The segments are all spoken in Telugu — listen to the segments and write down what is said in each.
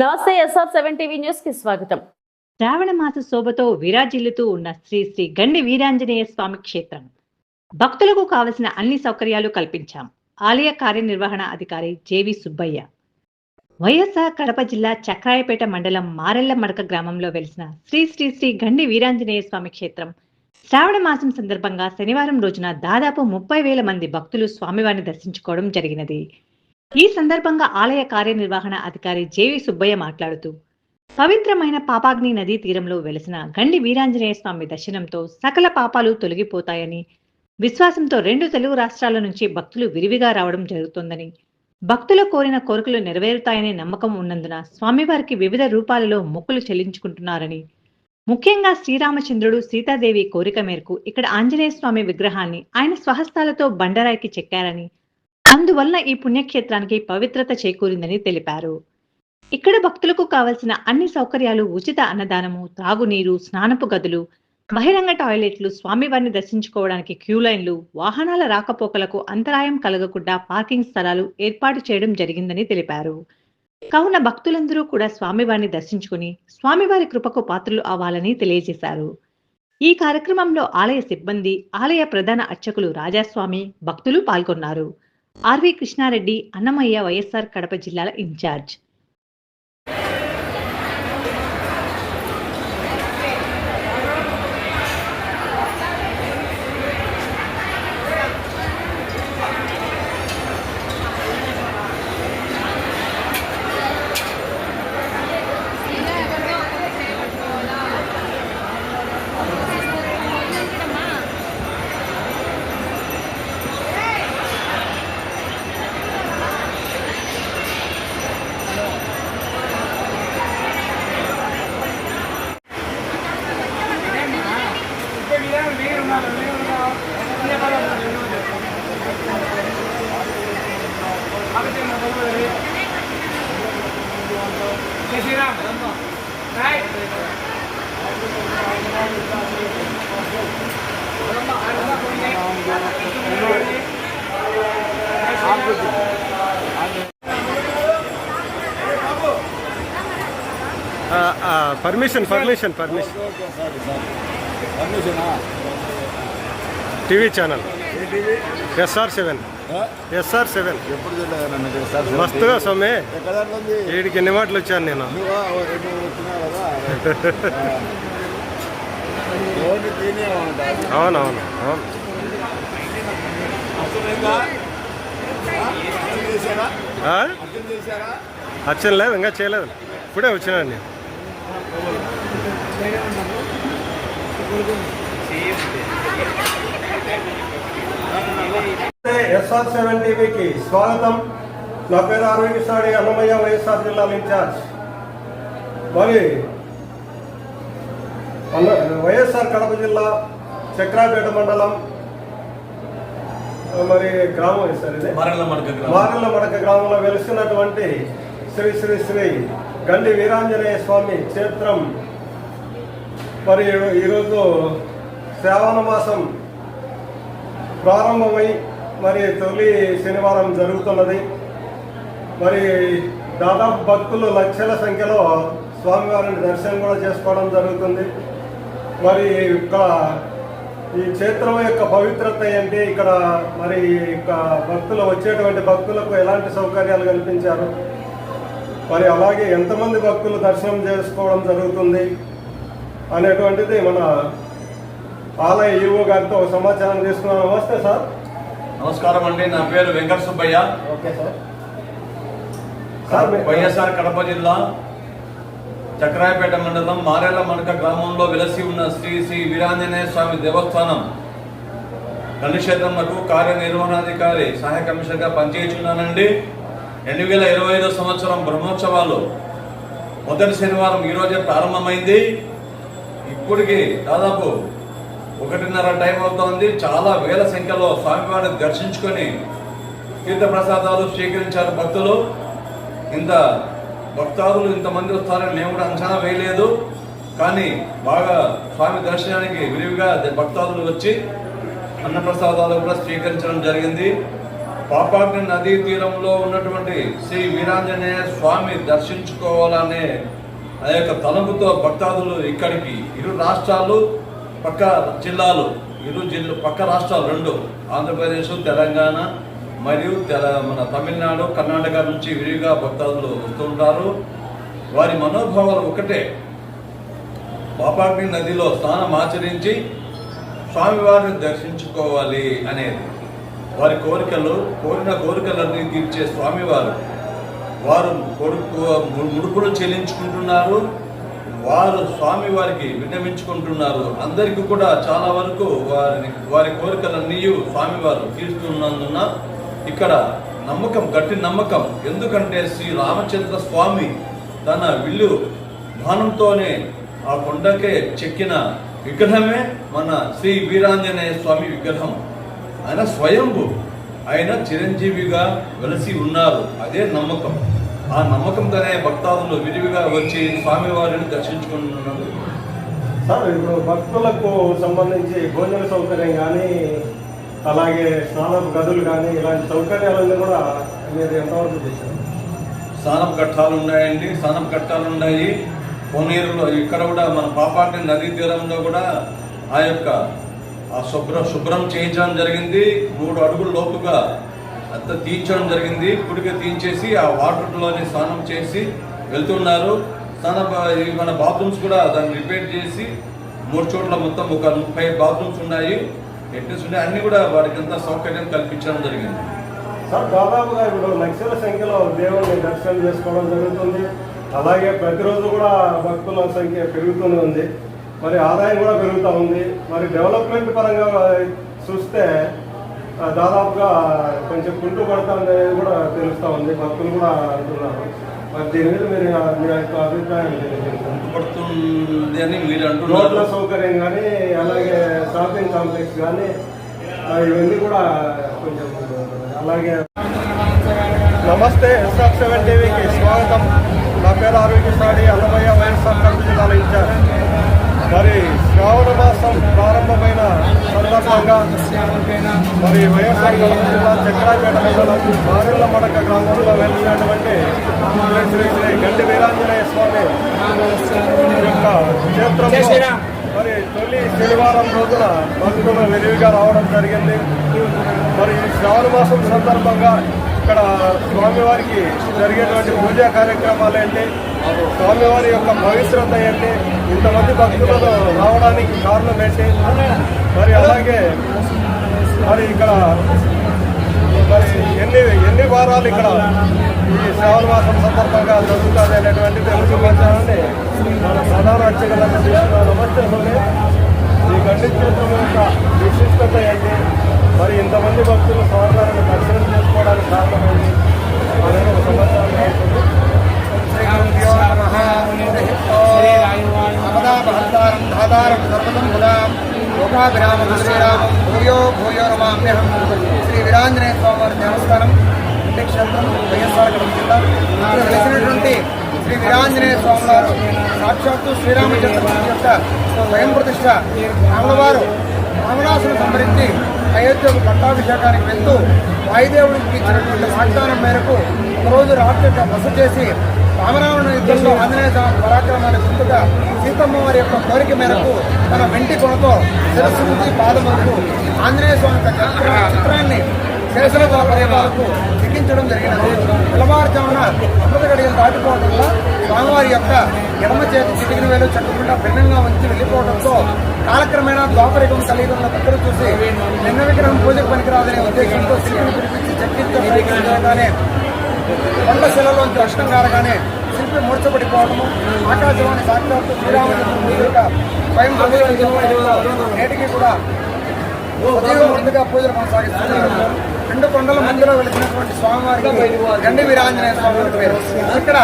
నమస్తే ఎస్ఆర్ సెవెన్ టీవీ న్యూస్కి స్వాగతం. శ్రావణ మాస శోభతో విరాజిల్లుతూ ఉన్న శ్రీ శ్రీ గండి వీరాంజనేయ స్వామి క్షేత్రం. భక్తులకు కావలసిన అన్ని సౌకర్యాలు కల్పించాం. ఆలయ కార్యనిర్వహణ అధికారి జేవి సుబ్బయ్య. వైఎస్ఆర్ కడప జిల్లా చక్రాయపేట మండలం మారెళ్ళ మడక గ్రామంలో వెలిసిన శ్రీ శ్రీ శ్రీ గండి వీరాంజనేయ స్వామి క్షేత్రం. శ్రావణ మాసం సందర్భంగా శనివారం రోజున దాదాపు ముప్పై వేల మంది భక్తులు స్వామివారిని దర్శించుకోవడం జరిగినది. ఈ సందర్భంగా ఆలయ కార్యనిర్వహణ అధికారి జేవి సుబ్బయ్య మాట్లాడుతూ పవిత్రమైన పాపాగ్ని నదీ తీరంలో వెలసిన గండి వీరాంజనేయ స్వామి దర్శనంతో సకల పాపాలు తొలగిపోతాయని విశ్వాసంతో రెండు తెలుగు రాష్ట్రాల నుంచి భక్తులు విరివిగా రావడం జరుగుతోందని భక్తులు కోరిన కోరికలు నెరవేరుతాయనే నమ్మకం ఉన్నందున స్వామివారికి వివిధ రూపాలలో మొక్కులు చెల్లించుకుంటున్నారని ముఖ్యంగా శ్రీరామచంద్రుడు సీతాదేవి కోరిక మేరకు ఇక్కడ ఆంజనేయ స్వామి విగ్రహాన్ని ఆయన స్వహస్తాలతో బండరాయికి చెక్కారని అందువలన ఈ పుణ్యక్షేత్రానికి పవిత్రత చేకూరిందని తెలిపారు. ఇక్కడ భక్తులకు కావలసిన అన్ని సౌకర్యాలు ఉచిత అన్నదానము త్రాగునీరు స్నానపు గదులు బహిరంగ టాయిలెట్లు స్వామివారిని దర్శించుకోవడానికి క్యూ లైన్లు వాహనాల రాకపోకలకు అంతరాయం కలగకుండా పార్కింగ్ స్థలాలు ఏర్పాటు చేయడం జరిగిందని తెలిపారు. కావున భక్తులందరూ కూడా స్వామివారిని దర్శించుకుని స్వామివారి కృపకు పాత్రలు అవ్వాలని తెలియజేశారు. ఈ కార్యక్రమంలో ఆలయ సిబ్బంది ఆలయ ప్రధాన అర్చకులు రాజాస్వామి భక్తులు పాల్గొన్నారు. ఆర్వి కృష్ణారెడ్డి అన్నమయ్య వైఎస్ఆర్ కడప జిల్లాల incharge. Permission permission permission TV channel. SR seven SR seven మస్తుగా స్వామి. వీడికి ఎన్ని మాటలు వచ్చాను నేను. అవునవును అవును. లేదు ఇంకా చేయలేదు. ఇప్పుడే వచ్చినాను నేను. ఎస్ఆర్ సెవెన్ టీవీకి స్వాగతం. నా పేరు కృష్ణాడి అన్నమయ్య వైఎస్ఆర్ జిల్లా ఇన్ఛార్జ్. మరి వైఎస్ఆర్ కడప జిల్లా చక్రాపేట మండలం మరి గ్రామం సార్ మారెళ్ళ మడక గ్రామంలో వెలిసినటువంటి శ్రీ శ్రీ శ్రీ గండి వీరాంజనేయ స్వామి క్షేత్రం. మరి ఈరోజు శ్రావణ మాసం ప్రారంభమై మరి తొలి శనివారం జరుగుతున్నది. మరి దాదాపు భక్తులు లక్షల సంఖ్యలో స్వామివారిని దర్శనం కూడా చేసుకోవడం జరుగుతుంది. మరి ఇక్కడ ఈ క్షేత్రం యొక్క పవిత్రత ఏంటి? ఇక్కడ మరి ఇక భక్తులు వచ్చేటువంటి భక్తులకు ఎలాంటి సౌకర్యాలు కల్పించారు? మరి అలాగే ఎంతమంది భక్తులు దర్శనం చేసుకోవడం జరుగుతుంది అనేటువంటిది మన ఆలయ ఈవో గారితో ఒక సమాచారం తీసుకున్నాం. నమస్తే సార్. నమస్కారం అండి. నా పేరు Venkata Subbaiah. Okay sir. Sir YSR Kadapa జిల్లా చక్రాయపేట మండలం మారేళ్ళ మడక గ్రామంలో వెలసి ఉన్న శ్రీ శ్రీ వీరాంజనేయ స్వామి దేవస్థానం గణక్షేత్రంకు కార్యనిర్వహణాధికారి సహాయ కమిషనర్గా పనిచేస్తున్నానండి రెండు వేల ఇరవై ఐదో సంవత్సరం బ్రహ్మోత్సవాలు. మొదటి శనివారం ఈరోజే ప్రారంభమైంది. ఇప్పటికి దాదాపు ఒకటిన్నర టైం అవుతోంది. చాలా వేల సంఖ్యలో స్వామివారిని దర్శించుకొని తీర్థప్రసాదాలు స్వీకరించారు భక్తులు. ఇంత భక్తాదులు ఇంతమంది వస్తారని మేము కూడా అంచనా వేయలేదు. కానీ బాగా స్వామి దర్శనానికి విరివిగా భక్తాదులు వచ్చి అన్నప్రసాదాలు కూడా స్వీకరించడం జరిగింది. పాపాగ్ని నదీ తీరంలో ఉన్నటువంటి శ్రీ వీరాంజనేయ స్వామి దర్శించుకోవాలనే ఆ యొక్క తలంపుతో భక్తాదులు ఇక్కడికి ఇరు రాష్ట్రాలు పక్క జిల్లాలు ఇరు జిల్లా పక్క రాష్ట్రాలు రెండు ఆంధ్రప్రదేశ్ తెలంగాణ మరియు తెల మన తమిళనాడు కర్ణాటక నుంచి విరివిగా భక్తాదులు వస్తుంటారు వారి మనోభావాలు ఒకటే పాపాగ్ని నదిలో స్నానం ఆచరించి స్వామివారిని దర్శించుకోవాలి అనేది. వారి కోరికలు కోరిన కోరికలన్నీ తీర్చే స్వామివారు. వారు కొడుకు ముడుపులు చెల్లించుకుంటున్నారు. వారు స్వామి వారికి విన్నవించుకుంటున్నారు. అందరికీ కూడా చాలా వరకు వారిని వారి కోరికలన్నీ స్వామివారు తీరుస్తున్నందున ఇక్కడ నమ్మకం గట్టి నమ్మకం. ఎందుకంటే శ్రీ రామచంద్ర స్వామి తన విల్లు బాణంతోనే ఆ కొండకే చెక్కిన విగ్రహమే మన శ్రీ వీరాంజనేయ స్వామి విగ్రహం. ఆయన స్వయంభు. ఆయన చిరంజీవిగా వెలసి ఉన్నారు. అదే నమ్మకం. ఆ నమ్మకంతోనే భక్తాదులు విరివిగా వచ్చి స్వామివారిని దర్శించుకుంటున్నారు. సార్ ఇప్పుడు భక్తులకు సంబంధించి భోజన సౌకర్యం కానీ అలాగే స్నానపు గదులు కానీ ఇలాంటి సౌకర్యాలన్నీ కూడా మీరు ఎంతవరకు చేశారు? స్నానం ఘట్టాలు ఉన్నాయండి. స్నానం ఘట్టాలు ఉన్నాయి. కోనేరులో ఇక్కడ కూడా మన పాపాటి నదీ తీరంలో కూడా ఆ యొక్క శుభ్ర శుభ్రం చేయించడం జరిగింది. మూడు అడుగుల లోపుగా అంత తీయించడం జరిగింది. ఇప్పటికే తీయించేసి ఆ వాటర్లోనే స్నానం చేసి వెళ్తున్నారు. స్నాన మన బాత్రూమ్స్ కూడా దాన్ని రిపేర్ చేసి మూడు చోట్ల మొత్తం ఒక ముప్పై బాత్రూమ్స్ ఉన్నాయి. ఎట్నెస్ ఉన్నాయి. అన్ని కూడా వారికి అంతా సౌకర్యం కల్పించడం జరిగింది. సార్ దాదాపుగా ఇప్పుడు లక్షల సంఖ్యలో దేవుని దర్శనం చేసుకోవడం జరుగుతుంది. అలాగే ప్రతిరోజు కూడా భక్తుల సంఖ్య పెరుగుతూనే ఉంది. మరి ఆదాయం కూడా పెరుగుతూ ఉంది. మరి డెవలప్మెంట్ పరంగా చూస్తే దాదాపుగా కొంచెం కుంటు పడుతుంది అనేది కూడా తెలుస్తూ ఉంది. భక్తులు కూడా అంటున్నారు. మరి దీని మీద మీరు మీ యొక్క అభిప్రాయం తెలియజేయండి. పడుతుంది అని మీరు రోడ్ల సౌకర్యం కానీ అలాగే షాపింగ్ కాంప్లెక్స్ కానీ ఇవన్నీ కూడా కొంచెం అలాగే నమస్తే ఎస్ఆర్ సెవెన్ టీవీకి స్వాగతం. నా పేరు ఆరోగ్య సాడి అన్నమయ్య వైఎస్ఆర్ జిల్లాల ఇన్ఛార్జ్ మరి వైఎస్ఆర్ జిల్లా చక్రాపేట మండలం మారెళ్ళ మడక గ్రామంలో వెళ్తున్నటువంటి శ్రీ శ్రీ శ్రీ గండి వీరాంజనేయ స్వామి యొక్క క్షేత్రంలో మరి తొలి శనివారం రోజున భక్తులు విరివిగా రావడం జరిగింది. మరి ఈ శ్రావణ మాసం సందర్భంగా ఇక్కడ స్వామివారికి జరిగేటువంటి పూజా కార్యక్రమాలు ఏంటి? స్వామివారి యొక్క పవిత్రత ఏంటి? ఇంతమంది భక్తులను రావడానికి కారణం ఏంటి? మరి అలాగే మరి ఇక్కడ మరి ఎన్ని ఎన్ని వారాలు ఇక్కడ ఈ శ్రావణ మాసం సందర్భంగా జరుగుతుంది అనేటువంటి తెలుసుకోవచ్చానని మన ప్రధాన అర్చకులను తీసుకున్న నమస్తే ఈ గండి క్షేత్రం యొక్క విశిష్టత ఏంటి? మరి ఇంతమంది భక్తులు స్వామివారిని దర్శనం చేసుకోవడానికి కారణం ఏంటి? అనేది ఒక సమాచారం అవుతుంది అపదాపహర్తారం ధాతారం సర్వతం ముదాం లోకాభిరామం శ్రీరామం భూయో భూయో రమామ్యహం శ్రీ వీరాంజనేయ స్వామివారి దేవస్థానం ఇంటి క్షేత్రం వైఎస్ఆర్ జిల్లా ఇక్కడ వెలిసినటువంటి శ్రీ వీరాంజనేయ స్వామివారు సాక్షాత్తు శ్రీరామచంద్రమూర్తి యొక్క స్వయం ప్రతిష్ట రాములవారు రావణాసును సంహరించి అయోధ్యకు పట్టాభిషేకానికి వెళ్తూ వాయుదేవుడికి ఇచ్చినటువంటి వాగ్దానం మేరకు ఒకరోజు రాత్రి బస చేసి రామరావణ యుద్ధంలో ఆంజనేయ స్వామి పరాక్రమాన్ని గుర్తుగా సీతమ్మ వారి యొక్క కోరిక మేరకు తన వెంటి కొనతో శిరస్సు నుంచి పాదం వరకు ఆంజనేయ స్వామి చిత్రాన్ని శిరసులతో పర్యవాలకు లిఖించడం జరిగినది. తెల్లవారుజామున అమృత గడియలు దాటిపోవడం వల్ల స్వామివారి యొక్క ఎడమ చేతి చిటికిన వేలు చక్కకుండా భిన్నంగా ఉంచి వెళ్ళిపోవడంతో కాలక్రమేణా ద్వాపరికం ఉన్న భక్తులు చూసి నిన్న విగ్రహం పూజకు పనికిరాదనే ఉద్దేశంతో శిల్పిని పిలిపించి చక్కించగానే కొండ శిలలోంచి కారగానే శిల్పి మూర్చబడిపోవడము ఆకాశవాణి సాక్షాత్తు శ్రీరామచంద్రుని యొక్క స్వయం నేటికి కూడా ఉదయమూర్తిగా పూజలు కొనసాగిస్తున్నారు రెండు కొండల మధ్యలో వెలిసినటువంటి స్వామివారికి గండి వీరాంజనేయ స్వామి పేరు. ఇక్కడ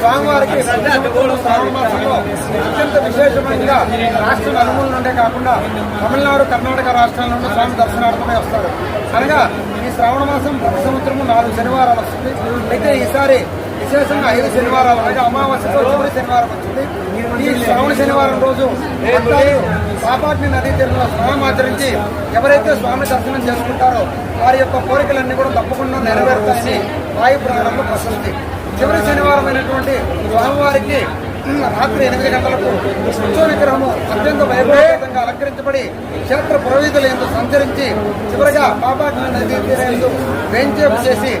స్వామివారికి శ్రావణ అత్యంత విశేషమైనగా రాష్ట్ర నలుమూల నుండే కాకుండా తమిళనాడు కర్ణాటక రాష్ట్రాల నుండి స్వామి దర్శనార్థమై వస్తారు. అనగా ఈ శ్రావణ మాసం ప్రతి సంవత్సరము నాలుగు శనివారాలు వస్తుంది. అయితే ఈసారి విశేషంగా ఐదు శనివారాలు అనగా అమావాస్యతో చివరి శనివారం వచ్చింది ఈ శ్రావణ శనివారం రోజు భక్తాదులు నదీ తీరంలో స్నానం ఆచరించి ఎవరైతే స్వామి దర్శనం చేసుకుంటారో వారి యొక్క కోరికలన్నీ కూడా తప్పకుండా నెరవేరుతాయని వాయు పురాణంలో ప్రశస్తి. చివరి శనివారం అయినటువంటి స్వామివారికి రాత్రి ఎనిమిది గంటలకు ఉత్సవ విగ్రహము అత్యంత వైభవంగా అలంకరించబడి క్షేత్ర పురోహితులు ఎందు సంచరించి చివరిగా పాపాగ్ని నదీ తీరేందు వేంచేపు చేసి